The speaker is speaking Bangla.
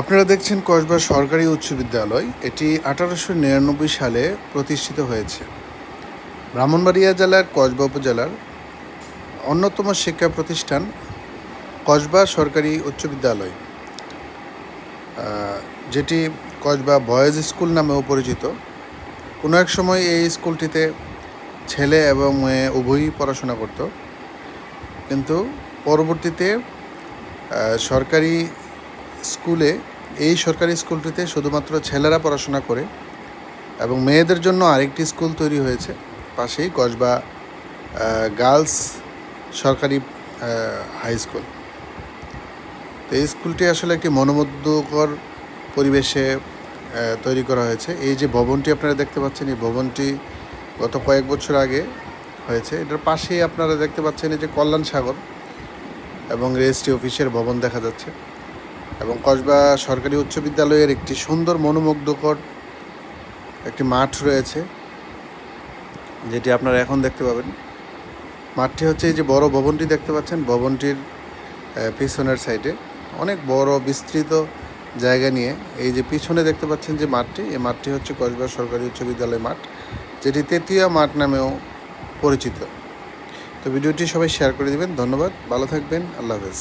আপনারা দেখছেন কসবা সরকারি উচ্চ বিদ্যালয়। এটি আঠারোশো নিরানব্বই সালে প্রতিষ্ঠিত হয়েছে। ব্রাহ্মণবাড়িয়া জেলার কসবা উপজেলার অন্যতম শিক্ষা প্রতিষ্ঠান কসবা সরকারি উচ্চ বিদ্যালয়। যেটি কসবা বয়েজ স্কুল নামেও পরিচিত। কোনো এক সময় এই স্কুলটিতে ছেলে এবং মেয়ে উভয়ই পড়াশোনা করত। কিন্তু পরবর্তীতে সরকারি স্কুলে এই সরকারি স্কুলটিতে শুধুমাত্র ছেলেরা পড়াশোনা করে এবং মেয়েদের জন্য আরেকটি স্কুল তৈরি হয়েছে। পাশেই কসবা গার্লস সরকারি হাই স্কুল। তো এই স্কুলটি আসলে একটি মনোমুগ্ধকর পরিবেশে তৈরি করা হয়েছে। এই যে ভবনটি আপনারা দেখতে পাচ্ছেন, এই ভবনটি গত কয়েক বছর আগে হয়েছে। এটার পাশেই আপনারা দেখতে পাচ্ছেন এই যে কল্যাণ সাগর এবং রেজিস্ট্রি অফিসের ভবন দেখা যাচ্ছে। এবং কসবা সরকারি উচ্চ বিদ্যালয়ের একটি সুন্দর মনোমুগ্ধকর একটি মাঠ রয়েছে, যেটি আপনারা এখন দেখতে পাবেন। মাঠটি হচ্ছে এই যে বড় ভবনটি দেখতে পাচ্ছেন, ভবনটির পিছনের সাইডে অনেক বড় বিস্তৃত জায়গা নিয়ে এই যে পিছনে দেখতে পাচ্ছেন যে মাঠটি, এই মাঠটি হচ্ছে কসবা সরকারি উচ্চ বিদ্যালয় মাঠ, যেটি তেতিয়া মাঠ নামেও পরিচিত। তো ভিডিওটি সবাই শেয়ার করে দিবেন, ধন্যবাদ, ভালো থাকবেন, আল্লাহ হাফেজ।